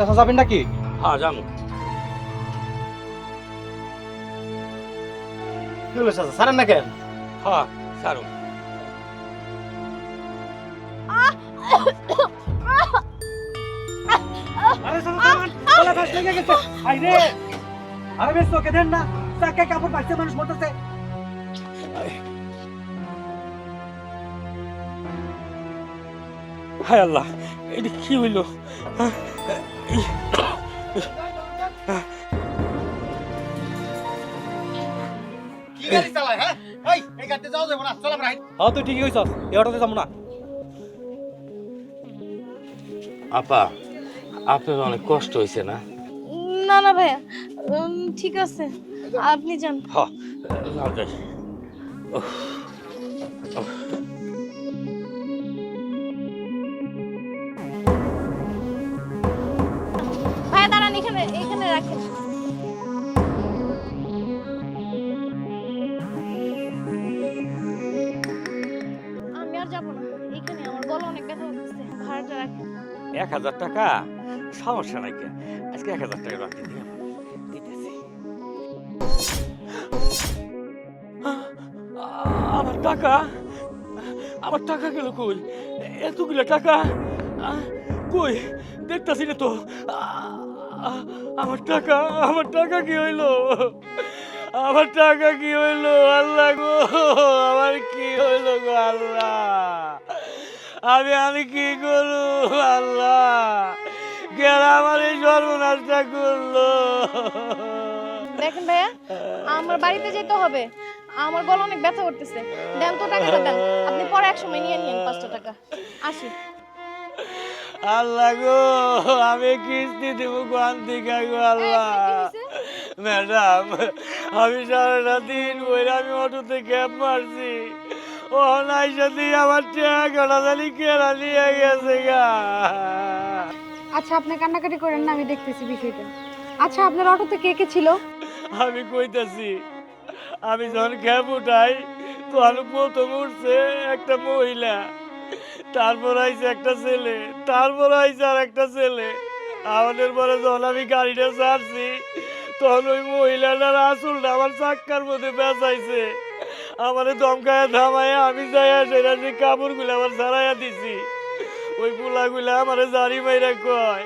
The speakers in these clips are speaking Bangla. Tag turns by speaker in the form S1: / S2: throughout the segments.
S1: চাচা যাবেন নাকি?
S2: হ্যাঁ জানো
S1: কি হলো চাচা সারেন না কেন?
S2: হ্যাঁ সারো
S1: আরে চাচা দাঁড়ান গলা ফাঁস লেগে গেছে। আই রে। আরে বেশ তোকে দেন না। চাকায় কাপড় পাইছে মানুষ মরতেছে।
S2: হায় আল্লাহ এটা কি হইল?
S3: কি গাড়ি চালায় হ্যাঁ? এই এই গাড়িতে যাওয়া যাবে না চল আমরা
S1: হ্যাঁ তুই ঠিকই কইছস এই অটোতে যাব না।
S2: আপা আপনার অনেক কষ্ট হয়েছে না?
S4: না না ভাইয়া উম, ঠিক আছে আপনি যান।
S2: হ্যাঁ। যাও যাই
S4: ভাইয়া
S2: এক হাজার টাকা? সমস্যা নাই আজকে এক হাজার টাকা রাখতে দিয়ে দিতেছি। আমার টাকা? আমার টাকা গেল কই? এতগুলো টাকা? কই? দেখতাছি না তো। আমার টাকা আমার টাকা কি হইল? আমার টাকা কি হইল? আল্লাহ গো, আমার কি হইল গো আল্লাহ? আমি আমি কি করু আল্লাহ। কেন আমার এই সর্বনাশটা করল।
S4: দেখেন ভাইয়া আমার বাড়িতে যেতে হবে। আমার গলা অনেক ব্যথা করতেছে। দেন তো টাকাটা দেন। আপনি পরে এক সময় নিয়ে নিন পাঁচটা টাকা। আসি।
S2: আল্লাহ গো আমি কিস্তি দেবো কোন গো আল্লাহ। ম্যাডাম আমি সারাটা দিন বইলে আমি অটোতে ক্যাব মারছি। ও নাই সাথে আমার টাকাটা জানি কেনা নিয়ে গেছে গা।
S5: আচ্ছা আপনি কান্নাকাটি করেন না আমি দেখতেছি বিষয়টা। আচ্ছা আপনার অটোতে কে কে ছিল?
S2: আমি কইতাছি আমি যখন ক্যাব উঠাই তখন প্রথম উঠছে একটা মহিলা তারপর আইছে একটা ছেলে তারপর আইছে আর একটা ছেলে। আমাদের পরে যখন আমি গাড়িটা ছাড়ছি তখন ওই মহিলাটার আসলটা আমার চাক্কার মধ্যে বেঁচাইছে আমার দমকায় থামায়, আমি যাই সেটা যে কাপড়গুলো আমার ছাড়াইয়া দিছি। ওই পোলাগুলা আমার জারি মাইরা কয়,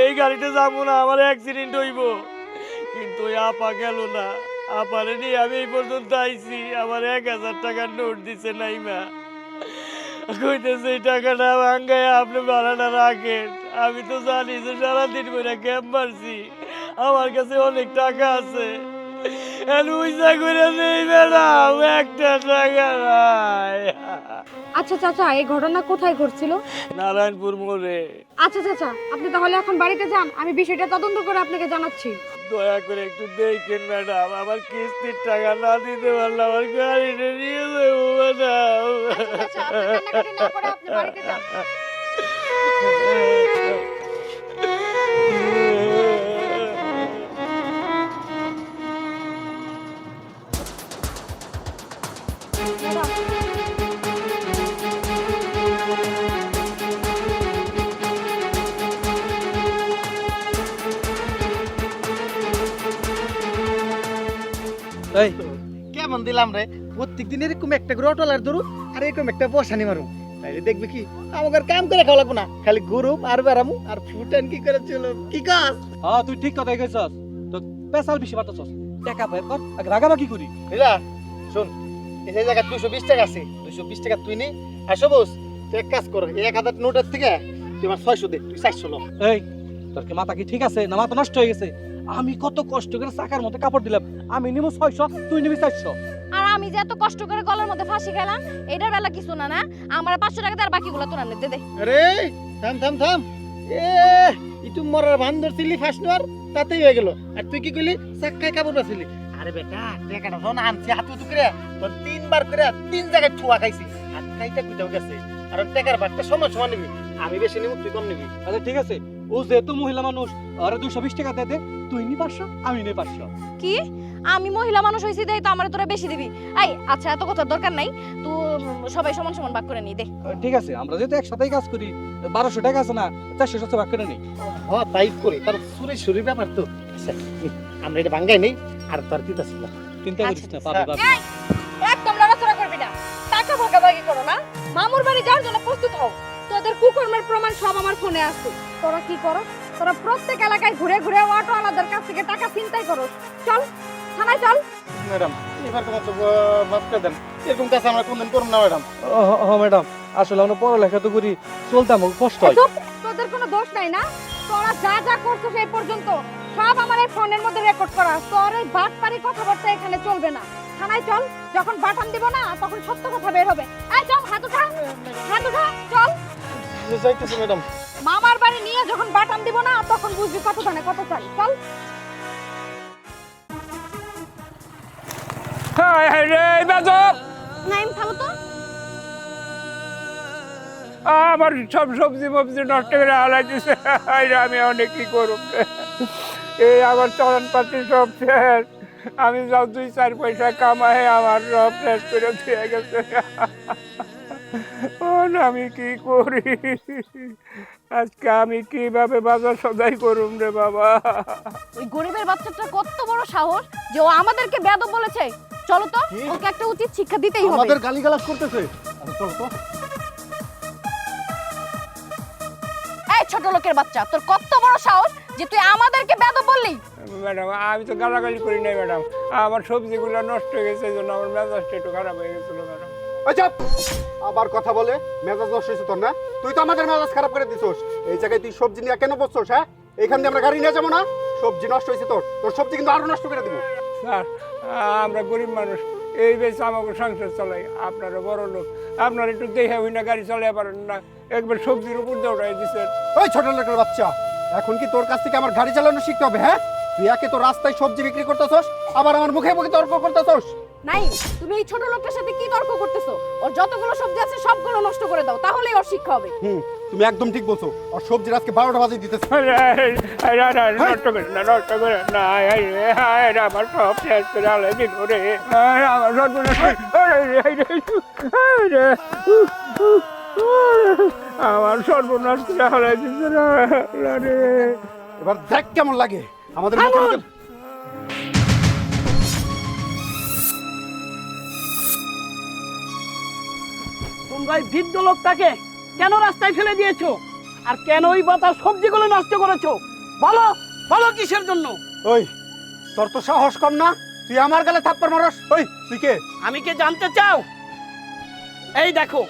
S2: এই গাড়িতে যাব না, আমার অ্যাক্সিডেন্ট হইব। কিন্তু ওই আপা গেল না। আপারে নিয়ে আমি এই পর্যন্ত আইছি, আমার এক হাজার টাকার নোট দিছে নাইমা। কইতেছে, এই টাকাটা ভাঙ্গায় আপনি ভাড়াটা রাখেন। আমি তো জানি যে সারাদিন করে ক্যাম্প মারছি। আমার কাছে অনেক টাকা আছে। লুইসা করে নেই ম্যাডাম একটা টাকা নাই।
S5: আচ্ছা চাচা এই ঘটনা কোথায় ঘটছিল?
S2: নারায়ণপুর মোড়ে।
S5: আচ্ছা চাচা আপনি তাহলে এখন বাড়িতে যান আমি বিষয়টা তদন্ত করে আপনাকে জানাচ্ছি।
S2: দয়া করে একটু দেখেন ম্যাডাম আমার কিস্তির টাকা না দিতে পারলে আমার গাড়িটা নিয়ে যাব ম্যাডাম
S5: আচ্ছা চাচা আপনি না করে আপনি বাড়িতে যান।
S1: এই।
S3: কেমন দিলাম রে? প্রত্যেক দিন এরকম একটা করে অটোলার ধরু আর এরকম একটা বসানি মারু। তাইলে দেখবি কি আমাকে কাম করে খাওয়া লাগবো না। খালি গরুম আর বেড়ামু আর ফুটান কি করে চলো কি কাজ
S1: হ্যাঁ তুই ঠিক কথাই কইছস। তো পেশাল বেশি পারতেছস টাকা বের কর আগে রাগারাগি করি।
S3: বুঝলা শোন এই জায়গা দুশো বিশ টাকা আছে দুশো বিশ টাকা তুই নি। আর সবুজ তুই এক কাজ কর এক হাজার নোটের থেকে তুই আমার ছয়শো দে তুই চারশো লো।
S1: এই তোর কি মাথা কি ঠিক আছে না মাথা নষ্ট হয়ে গেছে? আমি কত কষ্ট করে চাকার মধ্যে কাপড় দিলাম। আমি নিবো ছয়শো তুই নিবি চারশো।
S4: আর আমি যে এত কষ্ট করে গলার মধ্যে ফাঁসি খেলাম এটার বেলা কিছু না না? আমার পাঁচশো টাকা তার বাকিগুলো তোর আনতে দে দে।
S3: আরে থাম থাম থাম। এ ইটু মরার ভান ধরছিলি ফার্স্ট বার তাতেই হয়ে গেল। আর তুই কি কইলি? চাক্কায় কাপড় বাছিলি। আরে বেটা টাকাটা যখন আনছি হাতে তো করে। তোর তিনবার করে তিন জায়গায় ঠুয়া খাইছি। আর খাইতে কুইটাও গেছে। আর টাকার ভাগটা সমান সমান নিবি। আমি বেশি নিব তুই কম নিবি।
S1: আচ্ছা ঠিক আছে। ও যেহেতু মহিলা মানুষ আর দুশো বিশ টাকা দে দে তুই নি পাঁচশো আমি নি পাঁচশো।
S4: কি? আমি মহিলা মানুষ হইছি দেই তো আমার তোরা বেশি দিবি। এই আচ্ছা এত কথার দরকার নাই তো সবাই সমান সমান ভাগ করে নি দে।
S1: ঠিক আছে আমরা যেহেতু একসাথেই কাজ করি বারোশো টাকা আছে না চারশো সাতশো ভাগ করে নেই
S3: হ তাই করি তার সুরে সুরে ব্যাপার তো। আচ্ছা, আমরা এটা ভাঙ্গাই নেই আর তার কি ছিল?
S1: চিন্তা করিস না
S3: আচ্ছা,
S1: পাবি। পাবি
S4: একদম লড়াচড়া করবি না। টাকা ভাগাভাগি করো না। মামুর বাড়ি যাওয়ার জন্য প্রস্তুত হও।
S5: কুকর্মের প্রমাণ সব আমার ফোনে আছে। তোরা কি করো? তোরা প্রত্যেক এলাকায় ঘুরে ঘুরে অটো আলাদার কাছ থেকে টাকা চিন্তাই করো। চল থানায় চল।
S3: ম্যাডাম এবার তো মাফ করে দেন। এরকম কাজ আমরা কোনদিন করুন না ম্যাডাম।
S1: হ ম্যাডাম। আসলে আমরা পড়ালেখা তো করি কষ্ট হয়।
S5: তোদের কোনো দোষ নাই না? তোরা যা যা করছিস এই পর্যন্ত সব আমার এই ফোনের মধ্যে রেকর্ড করা। তোর এই বাটপারি কথাবার্তা এখানে চলবে না। থানায় চল যখন বাটাম দিব না তখন সত্য কথা বের হবে। এই চল হাত উঠা। হাত উঠা চল।
S3: যাইতেছি ম্যাডাম।
S5: মামার বাড়ি নিয়ে যখন বাটাম দিব না তখন বুঝবি কত দানে কত চাই চল।
S4: নাইম থামো তো।
S6: আমার সব সবজি মবজি নষ্ট করে হালাই দিছে। আমি অনেক কি করব? এই আমার চলন পাতি সব শেষ আমি যাও দুই চার পয়সা কামাই আমার সব শেষ করে দিয়ে গেছে। আমি কি করি? আজকে আমি কীভাবে বাজার সদাই করুম রে বাবা?
S4: ওই গরিবের বাচ্চাটা কত বড় সাহস যে ও আমাদেরকে বেয়াদব বলেছে। চলো তো ওকে একটা উচিত শিক্ষা দিতেই হবে।
S3: আমাদের গালিগালাজ করতেছে। আরে চল তো।
S4: এই ছোট লোকের বাচ্চা তোর কত বড় সাহস যে তুই আমাদেরকে বেয়াদব বললি?
S6: ম্যাডাম আমি তো গালাগালি করি নাই ম্যাডাম। আমার সবজিগুলো নষ্ট হয়ে গেছে এই জন্য আমার মেজাজটা একটু খারাপ হয়ে গেছিল ম্যাডাম।
S7: ওই চাপ! আবার কথা বলে মেজাজ নষ্ট হয়েছে তোর না? তুই তো আমাদের মেজাজ খারাপ করে দিছস। এই জায়গায় তুই সবজি নিয়ে কেন বসছস হ্যাঁ? এইখান দিয়ে আমরা গাড়ি নিয়ে যাব না? সবজি নষ্ট হয়েছে তোর। তোর সবজি কিন্তু আরও নষ্ট করে দিব।
S6: স্যার আমরা গরিব মানুষ। এই বেশ আমাকে সংসার চালাই। আপনারা বড় লোক। আপনারা একটু দেখে হই না গাড়ি চালাই পারেন না। একবার সবজির উপর দিয়ে উঠাই দিচ্ছেন
S7: ওই ছোট লোকের বাচ্চা এখন কি তোর কাছ থেকে আমার গাড়ি চালানো শিখতে হবে হ্যাঁ? তুই একে তো রাস্তায় সবজি বিক্রি করতেছস আবার আমার মুখে মুখে তর্ক করতেছস।
S4: নাই তুমি এই ছোট লোকটার সাথে কি তর্ক যতগুলো সবজি আছে সবগুলো নষ্ট করে দাও তাহলেই ওর শিক্ষা হবে
S7: হুম তুমি একদম ঠিক বলছো আর সবজির আজকে বারোটা বাজে দিতেছে
S6: নষ্ট করে না নষ্ট করে না আমার সব শেষ করে আলাই দিল রে এই আমার উহ, আমার সর্বনাশ করে রে
S7: এবার দেখ কেমন লাগে আমাদের
S8: বৃদ্ধ লোকটাকে কেন রাস্তায় ফেলে দিয়েছ? আর সবজিগুলো নষ্ট করেছ? বলো বলো কিসের জন্য?
S7: ওই তোর তো সাহস কম না? তুই আমার গালে থাপ্পড় মারস। ওই তুই কে?
S8: আমি কি জানতে চাও? এই দেখো।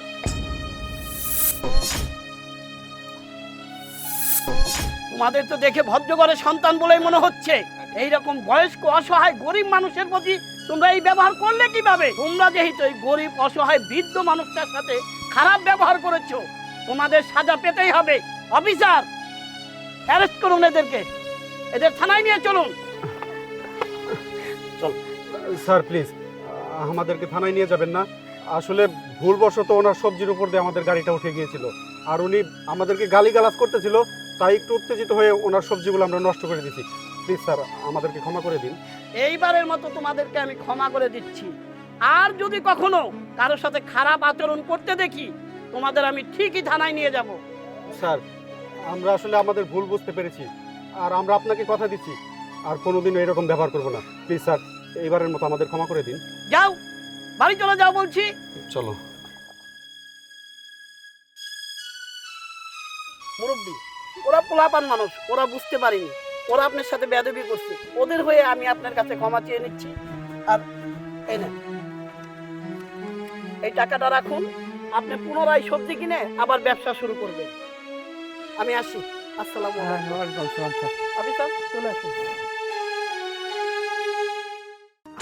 S8: তোমাদের তো দেখে ভদ্রঘরের সন্তান বলেই মনে হচ্ছে। এই রকম বয়স্ক অসহায় গরিব মানুষের প্রতি তোমরা এই ব্যবহার করলে কীভাবে? তোমরা যেহেতু এই গরিব, অসহায়, বৃদ্ধ মানুষটার সাথে খারাপ ব্যবহার করেছ, তোমাদের সাজা পেতেই হবে। অফিসার, অ্যারেস্ট করুন এদেরকে। এদের থানায় নিয়ে চলুন।
S7: চল, স্যার, প্লিজ, আমাদেরকে থানায় নিয়ে যাবেন না। আসলে ভুলবশত ওনার সবজির উপর দিয়ে আমাদের গাড়িটা উঠে গিয়েছিল। আর উনি আমাদেরকে গালিগালাজ করতেছিল, তাই একটু উত্তেজিত হয়ে ওনার সবজিগুলো আমরা নষ্ট করে দিয়েছি প্লিজ, স্যার, আমাদেরকে ক্ষমা করে দিন।
S8: এইবারের মতো তোমাদেরকে আমি ক্ষমা করে দিচ্ছি। আর যদি কখনো কারোর সাথে খারাপ আচরণ করতে দেখি তোমাদের আমি ঠিকই থানায় নিয়ে যাব।
S7: স্যার আমরা আসলে আমাদের ভুল বুঝতে পেরেছি। আর আমরা আপনাকে কথা দিচ্ছি। আর কোনোদিনও এরকম ব্যবহার করব না। প্লিজ স্যার এইবারের মতো আমাদের ক্ষমা করে দিন।
S8: যাও বাড়ি চলে যাও বলছি।
S7: চলো।
S8: মুরব্বী ওরা পোলাপান মানুষ ওরা বুঝতে পারেনি। ওরা আপনার সাথে বেদবি করছে। ওদের হয়ে আমি আপনার কাছে ক্ষমা চেয়ে নিচ্ছি। আর এই নেন এই টাকাটা রাখুন আপনি পুনরায় সবজি কিনে আবার ব্যবসা শুরু করবেন। আমি আসি। আসসালামু আলাইকুম। অফিসার চলে আসুন।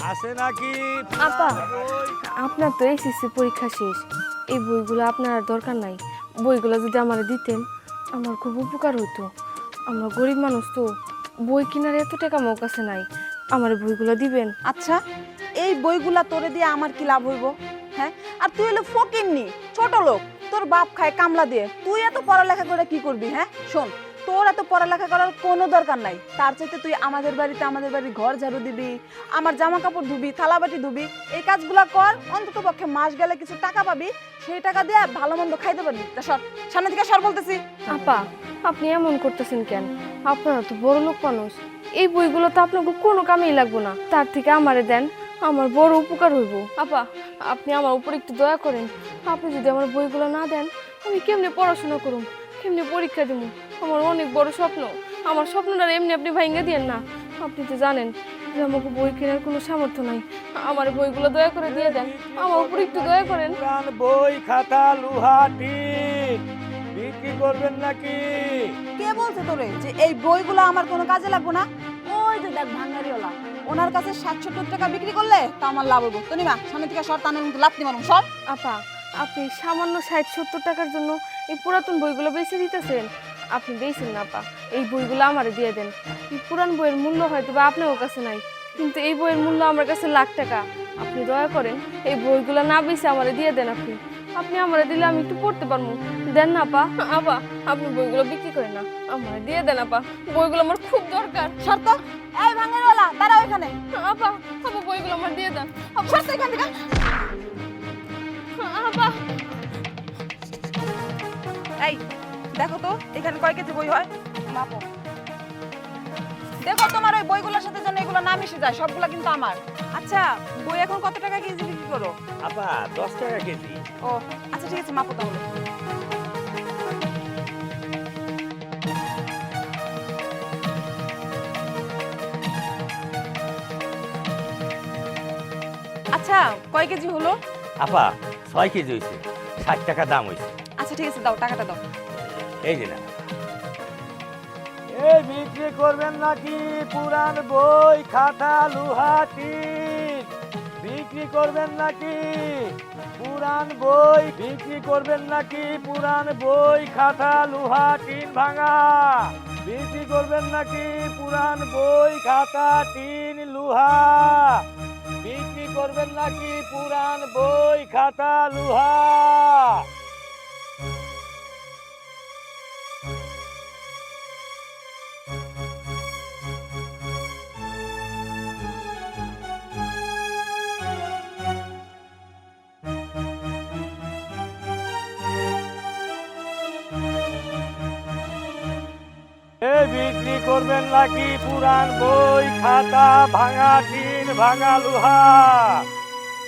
S6: আছে নাকি?
S9: আপা আপনার তো এসএসসি পরীক্ষা শেষ। এই বইগুলো আপনার আর দরকার নাই। বইগুলো যদি আমার দিতেন আমার খুব উপকার হতো। আমরা গরিব মানুষ তো। বই কেনার এত টাকা আমার কাছে নাই। আমার বইগুলো দিবেন।
S10: আচ্ছা এই বইগুলা তোরে দিয়ে আমার কি লাভ হইব? হ্যাঁ? আর তুই হলো ফকিরনি ছোট লোক, তোর বাপ খায় কামলা দিয়ে। তুই এত পড়ালেখা করে কি করবি হ্যাঁ? শোন তোর এত পড়ালেখা করার কোনো দরকার নাই। তার চাইতে তুই আমাদের বাড়িতে আমাদের বাড়ির ঘর ঝাড়ু দিবি, আমার জামা কাপড় ধুবি, থালাবাটি ধুবি, এই কাজগুলো কর, অন্তত পক্ষে মাস গেলে কিছু টাকা পাবি, সেই টাকা দিয়ে ভালো মন্দ খাইতে পারবি। তা সর সামনে থেকে সর বলতেছি।
S9: আপা, আপনি এমন করতেছেন কেন? আপনারা তো বড় লোক মানুষ। এই বইগুলো তো আপনাকে কোনো কামেই লাগবো না। তার থেকে আমারে দেন, আমার বড় উপকার হইব। আপা, আপনি আমার উপর একটু দয়া করেন। আপনি যদি আমার বইগুলো না দেন, আমি কেমনে পড়াশোনা করুম? কেমনে পরীক্ষা দিব আমার অনেক বড় স্বপ্ন। আমার স্বপ্নটা এমনি আপনি ভাঙ্গা দিয়েন না। আপনি তো জানেন যে আমাকে বই কেনার কোনো সামর্থ্য নাই। আমার বইগুলো দয়া করে দিয়ে দেন। আমার উপর একটু দয়া করেন।
S2: বই খাতা লোহা টিন। বিক্রি করবেন নাকি?
S10: কে বলছে তোরে যে এই বইগুলো আমার কোনো কাজে লাগবে না? ওই যে দেখ ভাঙ্গারিওয়ালা ওনার কাছে ষাট সত্তর টাকা বিক্রি করলে তা আমার লাভ হব। তো নিমা সামনে থেকে সর টানের মতো লাত্তি মারুম সর।
S9: আপা আপনি সামান্য ষাট সত্তর টাকার জন্য এই পুরাতন বইগুলো বেচে দিতেছেন। আপনি দিয়েছেন না আপা। এই বইগুলো আমারে দিয়ে দেন। এই পুরান বইয়ের মূল্য হয়তো বা আপনার কাছে নাই কিন্তু এই বইয়ের মূল্য আমার কাছে লাখ টাকা। আপনি দয়া করেন এই বইগুলো না বেচে আমারে দিয়ে দেন আপনি। আপনি আমারে দিলে আমি একটু পড়তে পারব দেন না আপা। আপা আপনি বইগুলো বিক্রি করেন না। আমারে দিয়ে দেন আপা। বইগুলো আমার খুব দরকার।
S10: সর তো এই ভাঙ্গারিওয়ালা দাঁড়াও এখানে।
S9: আপা আপা বইগুলো আমার দিয়ে দেন।
S10: সর এখান থেকে।
S9: আপা।
S10: এই দেখো তো এখানে কয় কেজি বই হয়? মাপো। দেখো তোমার ওই বইগুলোর সাথে যেন এগুলো না মিশে যায় সবগুলো কিন্তু আমার। আচ্ছা বই এখন কত টাকা কেজি বিক্রি করো?
S2: আপা দশ টাকা কেজি।
S10: ও আচ্ছা ঠিক আছে মাপো তাহলে। আচ্ছা কয় কেজি হলো?
S2: আপা ছয় কেজি হয়েছে ষাট টাকা দাম হয়েছে
S10: আচ্ছা ঠিক আছে দাও টাকাটা দাও।
S2: এই যে না এই বিক্রি করবেন নাকি পুরান বই, খাতা, লোহা, টিন? বিক্রি করবেন নাকি পুরান বই, বিক্রি করবেন নাকি পুরান বই, খাতা, লোহা, টিন ভাঙা? বিক্রি করবেন নাকি পুরান বই, খাতা, টিন, লোহা? বিক্রি করবেন নাকি পুরান বই, খাতা, লোহা? করবেন নাকি পুরান বই, খাতা, ভাঙা টিন, ভাঙা লোহা?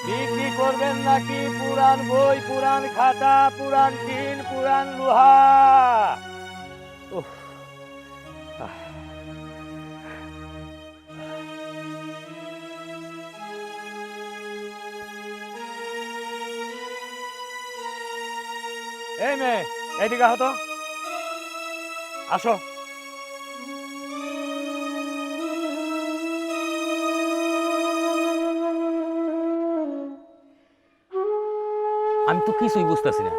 S2: বিক্রি করবেন নাকি পুরান বই পুরান খাতা পুরান টিন পুরান লোহা। এই মেয়ে, এইদিকে হতো আসো। আমি তো কিছুই বুঝতেছি না।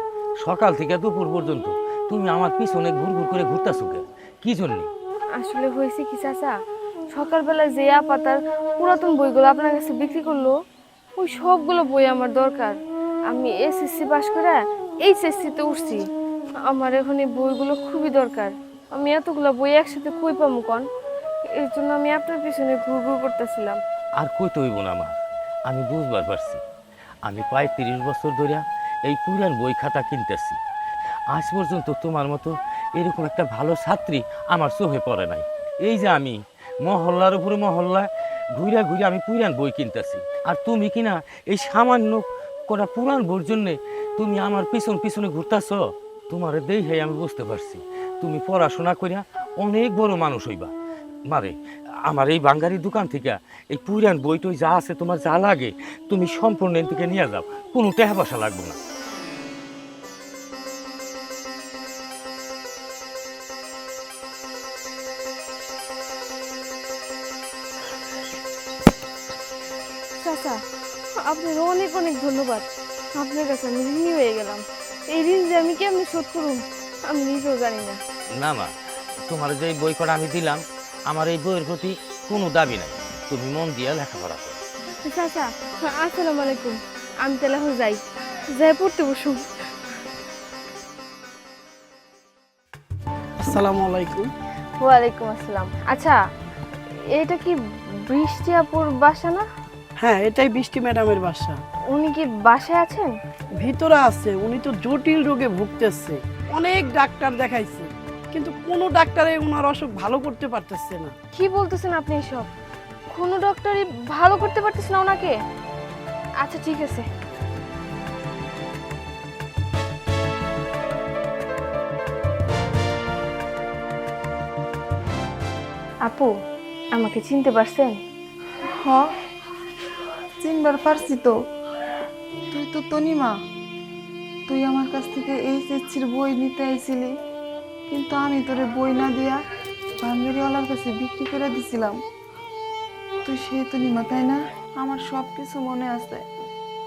S2: সকাল থেকে দুপুর পর্যন্ত তুমি আমার পিছনে ঘুর ঘুর করে ঘুরতেছো কে কি জন্যে?
S9: আসলে হয়েছে কি চাচা? সকালবেলায় যে পাতার পুরাতন বইগুলো আপনার কাছে বিক্রি করল ওই সবগুলো বই আমার দরকার। আমি এসএসসি পাস করে এইচএসসিতে উঠছি। আমার এখন এই বইগুলো খুবই দরকার। আমি এতগুলো বই একসাথে কই পাবো কন? এর জন্য আমি আপনার পিছনে ঘুর ঘুর করতেছিলাম।
S2: আর কইতে হইব না আমার আমি বুঝবার পারছি। আমি প্রায় তিরিশ বছর ধরে এই পুরান বই খাতা কিনতেছি। আজ পর্যন্ত তোমার মতো এরকম একটা ভালো ছাত্রী আমার চোখে পড়ে নাই। এই যে আমি, মহল্লার উপরে মহল্লা, ঘুরে ঘুরে আমি পুরান বই কিনতেছি। আর তুমি কিনা এই সামান্য কটা পুরান বইয়ের জন্যে তুমি আমার পিছন পিছনে ঘুরতেছ? তোমার দেখে আমি বুঝতে পারছি। তুমি পড়াশোনা করিয়া অনেক বড় মানুষ হইবা। মারে আমার এই বাঙ্গারি দোকান থেকে এই পুরান বই টই যা আছে তোমার যা লাগে তুমি সম্পূর্ণ এর থেকে নিয়ে যাও কোনো টাকা পয়সা লাগবে না।
S9: চাচা আপনার অনেক অনেক ধন্যবাদ। আপনার কাছে আমি ঋণী হয়ে গেলাম। এই ঋণ যে আমি কেমনি শোধ করুন আমি নিজেও জানি না।
S2: না মা তোমার যে বই কটা আমি দিলাম আমার এই বইয়ের প্রতি কোনো দাবি নাই। তুমি মন দিয়ে লেখাপড়া করো।
S9: চাচা আসসালামু আলাইকুম। আমি তাহলে এখন যাই। যাই পড়তে বসুন।
S8: আসসালামু আলাইকুম।
S9: ওয়ালাইকুম আসসালাম। আচ্ছা এটা কি বৃষ্টি আপুর বাসা না?
S8: হ্যাঁ এটাই বৃষ্টি ম্যাডামের বাসা।
S9: উনি কি বাসায় আছেন?
S8: ভিতরে আছে। উনি তো জটিল রোগে ভুগতেছে। অনেক ডাক্তার দেখাইছে। কিন্তু কোনো ডাক্তারে ওনার অসুখ ভালো করতে পারতেছে না।
S9: কি বলতেছেন আপনি এসব? কোনো ডক্টরই ভালো করতে পারতেছে না ওনাকে? আচ্ছা ঠিক আছে। আপু আমাকে চিনতে পারছেন?
S11: হ চিনবার পারছি তো। তুই তো তনিমা তুই আমার কাছ থেকে এই চেচির বই নিতে আইছিলি। কিন্তু আমি তোরে বই না দিয়া ভাঙ্গারিওয়ালার কাছে বিক্রি করে দিছিলাম। তুই সে তনিমা তাই না? আমার সব কিছু মনে আছে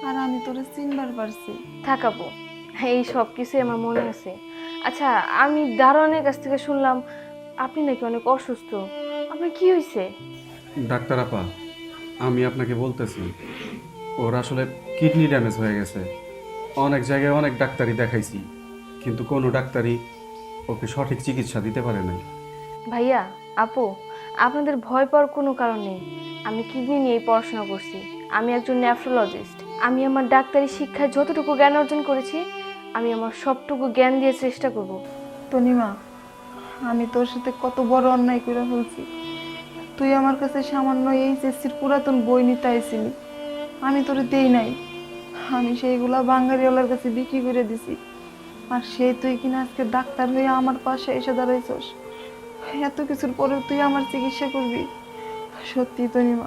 S11: আর আমি তোরে চিনবার পারছি।
S9: থাকাবো এই সব কিছুই আমার মনে আছে। আচ্ছা আমি দারোয়ানের কাছ থেকে শুনলাম আপনি নাকি অনেক অসুস্থ। আপনার কি হয়েছে?
S12: ডাক্তার আপা আমি আপনাকে বলতেছি ওর আসলে কিডনি ড্যামেজ হয়ে গেছে। অনেক জায়গায় অনেক ডাক্তারই দেখাইছি কিন্তু কোনো ডাক্তারই ওকে সঠিক চিকিৎসা দিতে পারে নাই।
S9: ভাইয়া আপু আপনাদের ভয় পাওয়ার কোনো কারণ নেই। আমি কিডনি নিয়েই পড়াশোনা করছি। আমি একজন নেফ্রোলজিস্ট আমি আমার ডাক্তারি শিক্ষায় যতটুকু জ্ঞান অর্জন করেছি আমি আমার সবটুকু জ্ঞান দিয়ে চেষ্টা করব।
S11: তনিমা আমি তোর সাথে কত বড় অন্যায় করে ফেলছি। তুই আমার কাছে সামান্য এই চেষ্টির পুরাতন বই নিতে আইছিলি। আমি তোরে দেই নাই। আমি সেইগুলা বাঙালিওয়ালার কাছে বিক্রি করে দিছি। আর সেই তুই কিনা আজকে ডাক্তার হয়ে আমার পাশে এসে দাঁড়াইছস। এত কিছুর পরেও তুই আমার চিকিৎসা করবি? সত্যি তনিমা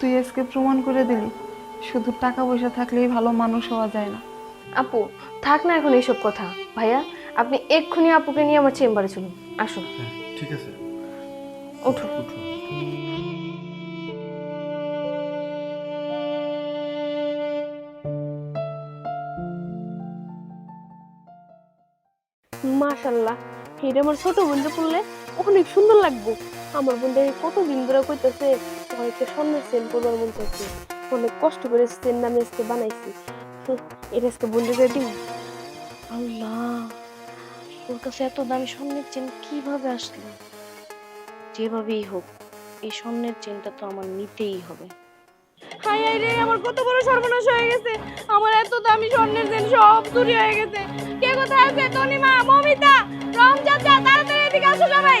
S11: তুই আজকে প্রমাণ করে দিলি শুধু টাকা পয়সা থাকলেই ভালো মানুষ হওয়া যায় না।
S9: আপু থাক না এখন এইসব কথা। ভাইয়া আপনি এক্ষুনি আপুকে নিয়ে আমার চেম্বারে চলুন। আসুন।
S12: ঠিক আছে।
S9: উঠুন
S13: মাশাল্লাহ এটা আমার ছোট বোনটা পড়লে অনেক সুন্দর লাগবো। আমার বোনটা কত দিন ধরে কইতেছে হয়তো স্বর্ণের সেন করবার মন চাইছে। অনেক কষ্ট করে সেন নামে আজকে বানাইছি। এটা আজকে বোনটা করে দিব আল্লাহ, ওর কাছে এত দামি স্বর্ণের চেন কীভাবে আসলো? যেভাবেই হোক, এই স্বর্ণের চেনটা তো আমার নিতেই হবে। হাই হাই রে আমার কত বড় সর্বনাশ হয়ে গেছে। আমার এত দামি স্বর্ণের চেন সব চুরি হয়ে গেছে। কে কোথায় আছে? তনিমা মমিতা রং চাচা তাড়াতাড়ি এদিকে আসো সবাই।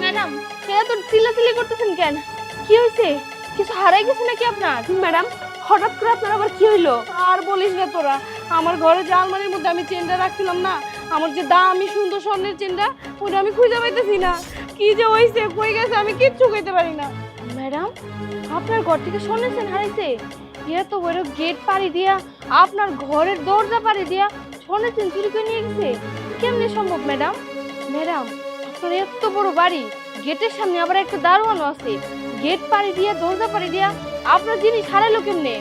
S9: ম্যাডাম এত চিল্লাচিল্লি করতেছেন কেন? কি হয়েছে? কিছু হারাই গেছে নাকি আপনার?
S13: ম্যাডাম হঠাৎ করে আপনার আবার কি হইল? আর বলিস না তোরা আমার ঘরে যে আলমারির মধ্যে আমি চেনটা রাখছিলাম না আমার যে দামি সুন্দর স্বর্ণের চেনটা, ওটা আমি খুঁজে পাইতেছি না। কি যে ওই হইছে, কই গেছে, আমি কিচ্ছু কইতে পারি না।
S9: ম্যাডাম, আপনার ঘর থেকে স্বর্ণের চেন হারাইছে? ইয়া তো বড় গেট পাড়ি দিয়া, আপনার ঘরের দরজা পাড়ি দিয়া স্বর্ণের চেন চুরি করে নিয়ে গেছে। কেমনে সম্ভব, ম্যাডাম? ম্যাডাম, আপনার এত বড় বাড়ি, গেটের সামনে আবার একটা দারোয়ানও আছে। গেট পাড়ি দিয়া, দরজা পাড়ি দিয়া, আপনার জিনিস হারাইলো কেমনে?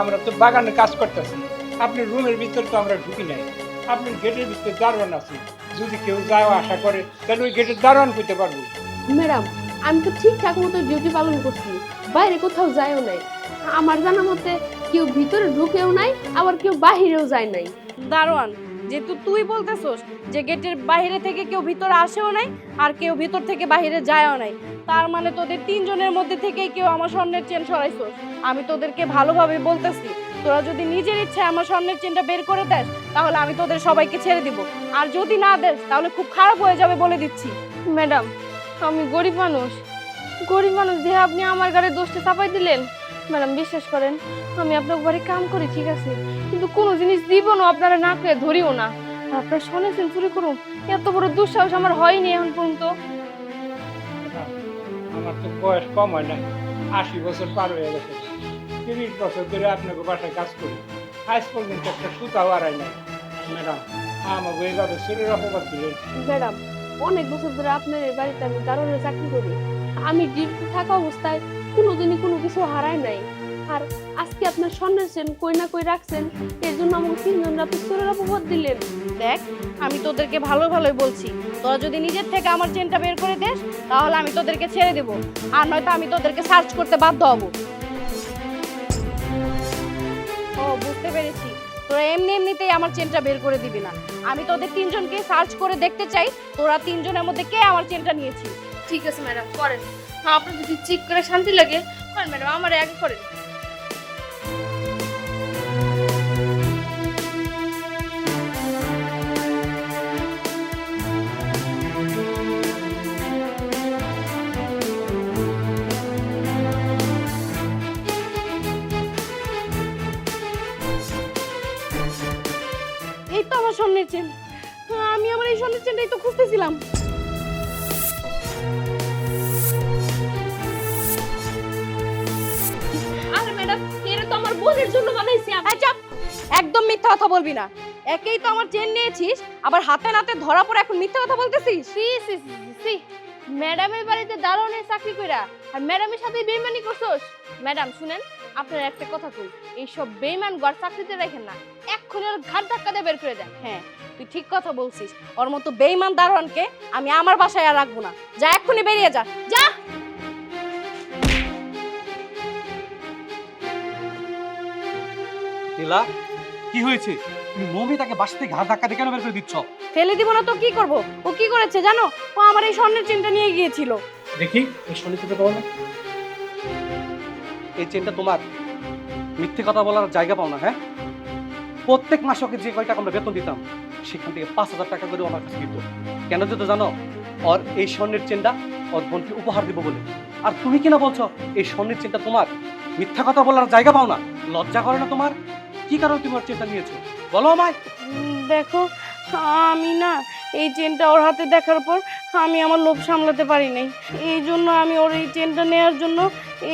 S6: আমরা তো বাগানে কাজ করতেছি। আপনি রুমের ভিতর তো আমরা ঢুকি নাই। আপনার গেটের ভিতরে দারোয়ান আছে যদি কেউ যায় আশা করে তাহলে ওই গেটের দারোয়ান করতে পারব।
S13: ম্যাডাম আমি তো ঠিকঠাক মতো ডিউটি পালন করছি। বাইরে কোথাও যায়ও নাই। আমার জানা মতে কেউ ভিতরে ঢুকেও নাই আবার কেউ বাহিরেও যায় নাই।
S4: দারোয়ান যেহেতু তুই বলতেছস যে গেটের বাইরে থেকে কেউ ভিতরে আসেও নাই আর কেউ ভিতর থেকে বাইরে যায়ও নাই তার মানে তোদের তিনজনের মধ্যে থেকে কেউ আমার স্বর্ণের চেন সরাইছস। আমি তোদেরকে ভালোভাবে বলতেছি তোরা যদি নিজের ইচ্ছায় আমার স্বর্ণের চেনটা বের করে দেস তাহলে আমি তোদের সবাইকে ছেড়ে দিব। আর যদি না দেস তাহলে খুব খারাপ হয়ে যাবে বলে দিচ্ছি।
S9: ম্যাডাম আমি গরিব মানুষ। গরিব মানুষ দিয়ে আপনি আমার গাড়ি দোষটা চাপাই দিলেন। ম্যাডাম বিশ্বাস করেন আমি আপনার বাড়ি কাম করি ঠিক আছে? কিন্তু কোনো জিনিস দিব না আপনারা না করে ধরিও না। আপনার শুনেছেন চুরি করুন এত বড় দুঃসাহস আমার হয়নি এখন পর্যন্ত।
S6: আমার তো বয়স কম হয় না আশি বছর পার হয়ে গেছে। তিরিশ বছর ধরে আপনাকে বাসায় কাজ করি। আজ পর্যন্ত একটা সুতাও আড়াই নাই। ম্যাডাম আমাকে এইভাবে শরীর অপবাদ দিলেন।
S13: ম্যাডাম অনেক বছর ধরে আপনার এই বাড়িতে আমি দারুণের চাকরি করি। আমি ডিউটি থাকা অবস্থায় কোনোদিনই কোনো কিছু হারাই নাই। আর আজকে আপনার স্বর্ণের চেন কই না কই রাখছেন এর জন্য আমাকে তিনজন রাতে চোরের অপবাদ দিলেন।
S4: দেখ আমি তোদেরকে ভালো ভালোই বলছি। তোরা যদি নিজের থেকে আমার চেনটা বের করে দেস তাহলে আমি তোদেরকে ছেড়ে দেবো। আর নয়তো আমি তোদেরকে সার্চ করতে বাধ্য হব। জানতে পেরেছি। তোরা এমনি এমনিতেই আমার চেনটা বের করে দিবি না। আমি তোদের তিনজনকে সার্চ করে দেখতে চাই, তোরা তিনজনের মধ্যে কে আমার চেনটা নিয়েছিস।
S5: ঠিক আছে ম্যাডাম, করেন। হ্যাঁ আপনার যদি চেক করে শান্তি লাগে, করেন ম্যাডাম, আমার আগে করেন।
S4: খুঁজতেছিলাম।
S5: আরে ম্যাডাম এটা তো আমার বোনের জন্য বানাইছি। আমি
S4: চাপ! একদম মিথ্যা কথা বলবি না। একেই তো আমার চেন নিয়েছিস আবার হাতে নাতে ধরা পড়ে এখন মিথ্যা কথা বলতেছিস।
S5: সি সি সি, ম্যাডামের বাড়িতে দারোয়ানের চাকরি কইরা আর ম্যাডামের সাথে বেইমানি করছস। ম্যাডাম শুনেন আপনার একটা কথা কই এইসব বেইমান গড় চাকরিতে রাখেন না এক্ষুনি ওর ঘাট ধাক্কা দিয়ে বের করে দেন।
S4: হ্যাঁ তুই ঠিক কথা বলছিস ওর মতো বেইমান দারোয়ানকে আমি আমার বাসায় আর রাখব না। যা এক্ষুনি বেরিয়ে যা যা!
S1: নীলা কি হয়েছে? তুমি মমিতাকে বাসা থেকে ঘাড় ধাক্কা দিয়ে কেন বের করে দিচ্ছ?
S4: ফেলে দিব না তো কি করব? ও কি করেছে জানো? ও আমার এই স্বর্ণের চিন্তা নিয়ে গিয়েছিল।
S1: দেখি এই শনিতে তো না এই চেনটা তোমার মিথ্যে কথা বলার জায়গা পাও না হ্যাঁ? প্রত্যেক মাসে ওকে যে কয় টাকা আমরা বেতন দিতাম, সেখান থেকে পাঁচ হাজার টাকা করে আমার কাছে দিত। কেন যেত জানো, ওর এই স্বর্ণের চেনটা ওর বোনকে উপহার দিব বলে। আর তুমি কিনা বলছো, এই স্বর্ণের চেনটা তোমার মিথ্যা কথা বলার জায়গা পাও না? লজ্জা করে না তোমার? কি কারণে তুমি ওর চেনটা নিয়েছো? বলো আমায়।
S4: দেখো, আমি না এই চেনটা ওর হাতে দেখার পর আমি আমার লোভ সামলাতে পারি নাই এই জন্য আমি ওর এই চেনটা নেওয়ার জন্য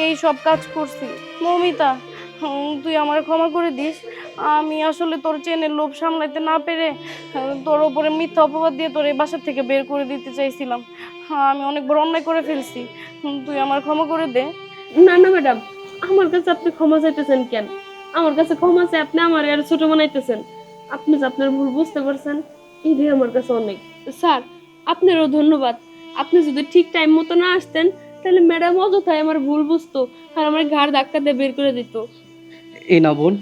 S4: এই সব কাজ করছি। মমিতা তুই আমার ক্ষমা করে দিস। আমি আসলে তোর চেনের লোভ সামলাতে না পেরে তোর ওপরে মিথ্যা অপবাদ দিয়ে তোর এই বাসা থেকে বের করে দিতে চাইছিলাম। আমি অনেক বড় অন্যায় করে ফেলছি। তুই আমার ক্ষমা করে দে।
S13: না না, ম্যাডাম, আমার কাছে আপনি ক্ষমা চাইতেছেন কেন? আমার কাছে ক্ষমা চাই আপনি আমার আর ছোট বানাইতেছেন। আপনি যে আপনার ভুল বুঝতে পারছেন এটাই আমার কাছে অনেক। স্যার আপনারও ধন্যবাদ। আপনি যদি ঠিক টাইম মতো না আসতেন তাহলে ম্যাডাম অযথায় আমার ভুল বুঝতো আর আমার ঘাড় ধাক্কা দিয়ে বের করে দিত।
S1: এই না বোন।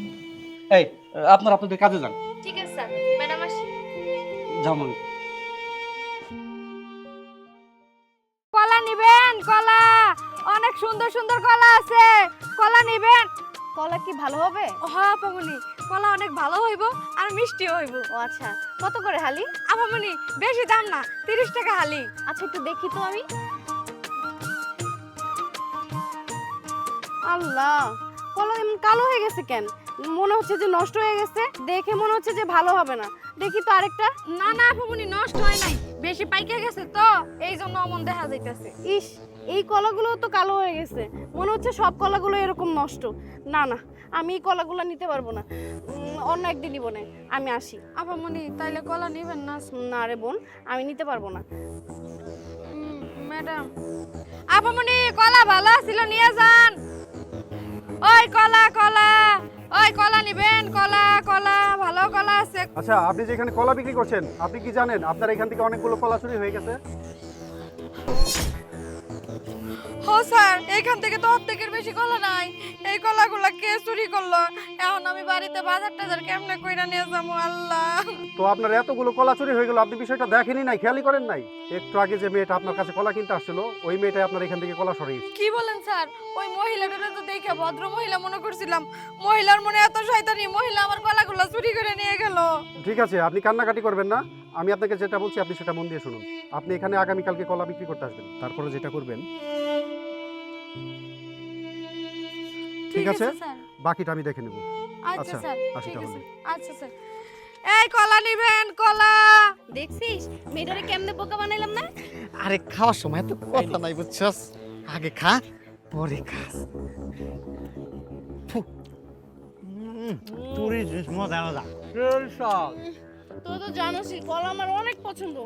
S1: এই আপনারা আপনাদের কাজে যান।
S5: ঠিক আছে স্যার। ম্যাডাম আসি।
S1: যেমন
S9: কলা নিবেন কলা। অনেক সুন্দর সুন্দর কলা আছে। কলা নিবেন।
S4: কলা কি ভালো হবে?
S9: হ্যাঁ পামনি কলা অনেক ভালো হইব আর মিষ্টিও হইব।
S4: ও আচ্ছা কত করে হালি?
S9: আপামনি বেশি দাম না তিরিশ টাকা হালি।
S4: আচ্ছা একটু দেখি তো আমি। আল্লাহ কলা এমন কালো হয়ে গেছে কেন? মনে হচ্ছে যে নষ্ট হয়ে গেছে দেখে মনে হচ্ছে যে ভালো হবে না। দেখি তো আরেকটা।
S9: না না আপামনি নষ্ট হয় নাই বেশি পাইকে গেছে তো এই জন্য অমন দেখা যাইতেছে।
S4: ইস এই কলাগুলো তো কালো হয়ে গেছে। মনে হচ্ছে সব কলাগুলো এরকম নষ্ট। না না আমি এই কলাগুলো নিতে পারব না। অন্য একদিন নিব না আমি আসি।
S9: আপামনি তাইলে কলা নিবেন না?
S4: না রে বোন আমি নিতে পারব না।
S9: ম্যাডাম। আপামনি কলা ভালো ছিল নিয়ে যান। ওই কলা কলা ওই কলা নিবেন কলা কলা ভালো কলা আছে।
S7: আচ্ছা আপনি যে এখানে কলা বিক্রি করছেন আপনি কি জানেন আপনার এখান থেকে অনেকগুলো কলা চুরি হয়ে গেছে?
S9: হো স্যার এইখান থেকে তো অর্ধেকের বেশি কলা নাই। এই কলাগুলা কে চুরি করল? এখন আমি বাড়িতে বাজার টাজার কেমনে কইরা নিয়ে যাব আল্লাহ?
S7: তো আপনার এতগুলো কলা চুরি হয়ে গেল আপনি বিষয়টা দেখেনি নাই খেয়ালই করেন নাই? একটু আগে যে মেয়েটা আপনার কাছে কলা কিনতে আসছিল ওই মেয়েটাই আপনার এখান থেকে কলা সরিয়েছে
S9: কি বলেন স্যার? ওই মহিলাটা তো দেখে ভদ্র মহিলা মনে করছিলাম। মহিলার মনে এত শয়তানি মহিলা আমার কলাগুলা চুরি করে নিয়ে গেল।
S7: ঠিক আছে আপনি কান্নাকাটি করবেন না। আমি আপনাকে যেটা বলছি আপনি সেটা মন দিয়ে শুনুন। আপনি এখানে আগামীকালকে কলা বিক্রি করতে আসবেন। তারপরে যেটা করবেন? ঠিক আছে?
S9: স্যার।
S7: বাকিটা আমি দেখে নেব।
S9: আচ্ছা
S7: আচ্ছা,
S9: স্যার।
S7: আসি
S9: ঠিক আছে। আচ্ছা স্যার। এই কলা নিবেন কলা!
S4: দেখছিস? মেয়েটারে কেমনে বোকা বানাইলাম না?
S14: আরে খাওয়ার সময় তো কথা নাই বুঝছস? আগে খা পরে খাস। তোর জিনিস মজা মজা।
S4: তুই তো জানোসই কলা আমার অনেক পছন্দ।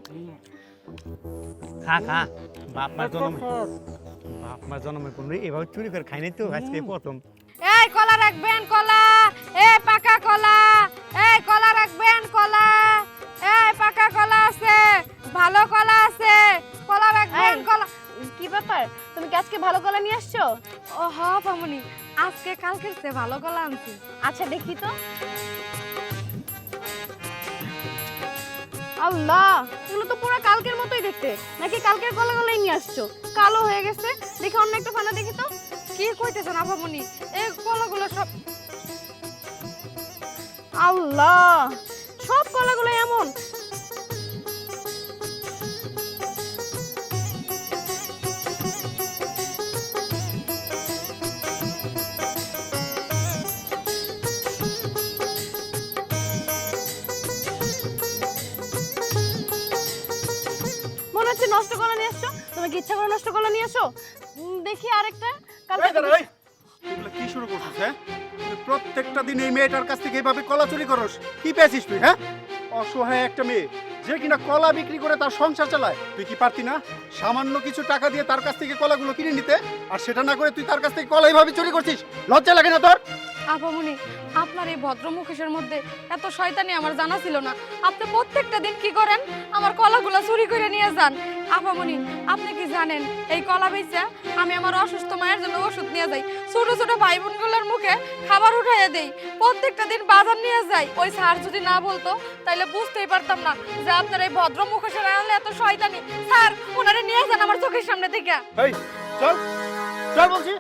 S14: খা খা বাপ মার জন্ম। বাপ মার জন্মের কোনো এভাবে চুরি করে খাইনি তো আজকে প্রথম।
S9: এই কলা রাখবেন কলা। এ পাকা কলা। এই কলা রাখবেন কলা। এই পাকা কলা আছে ভালো কলা আছে। কলা রাখবেন কলা।
S4: কি ব্যাপার? তুমি কি আজকে ভালো কলা নিয়ে আসছো?
S9: ও হ পামনি। আজকে কালকের চেয়ে ভালো কলা আনছি।
S4: আচ্ছা দেখি তো।
S9: আল্লাহ, এগুলো তো পুরো কালকের মতোই দেখতে। নাকি কালকের কলা গলাই নিয়ে আসছো? কালো হয়ে গেছে। দেখি অন্য একটা ফানা দেখি তো। কি কইতেছেন আপামনি এই কলাগুলো সব আল্লাহ, সব কলাগুলো নষ্ট কলা নিয়ে আসো উম, দেখি আরেকটা। কালকে
S7: এই দাঁড়া, এই। এগুলো কি শুরু করছিস হ্যাঁ? তুই প্রত্যেকটা দিন এই মেয়েটার কাছ থেকে এইভাবে কলা চুরি করস কি পেয়েছিস তুই হ্যাঁ? অসহায় একটা মেয়ে যে কিনা কলা বিক্রি করে তার সংসার চালায়। তুই কি পারতি না? সামান্য কিছু টাকা দিয়ে তার কাছ থেকে কলাগুলো কিনে নিতে আর সেটা না করে তুই তার কাছ থেকে কলা এইভাবে চুরি করছিস? লজ্জা লাগে না তোর?
S9: আপামনি আপনার এই ভদ্র মুখেশের মধ্যে এত শয়তানি আমার জানা ছিল না। আপনি প্রত্যেকটা দিন কি করেন? আমার কলাগুলো চুরি করে নিয়ে যান। আপামনি আপনি কি জানেন, এই কলা বেচা আমি আমার অসুস্থ মায়ের জন্য ওষুধ নিয়ে যাই। ছোট ছোট ভাই বোনগুলোর মুখে খাবার উঠাইয়া দেই। প্রত্যেকটা দিন বাজার নিয়ে যাই। ওই স্যার যদি না বলতো, তাইলে বুঝতেই পারতাম না যে আপনার এই ভদ্র মুখেশের আনলে এত শয়তানি। স্যার, ওনারে নিয়ে যান আমার চোখের সামনে থেকে
S7: এই, চল চল বলছি।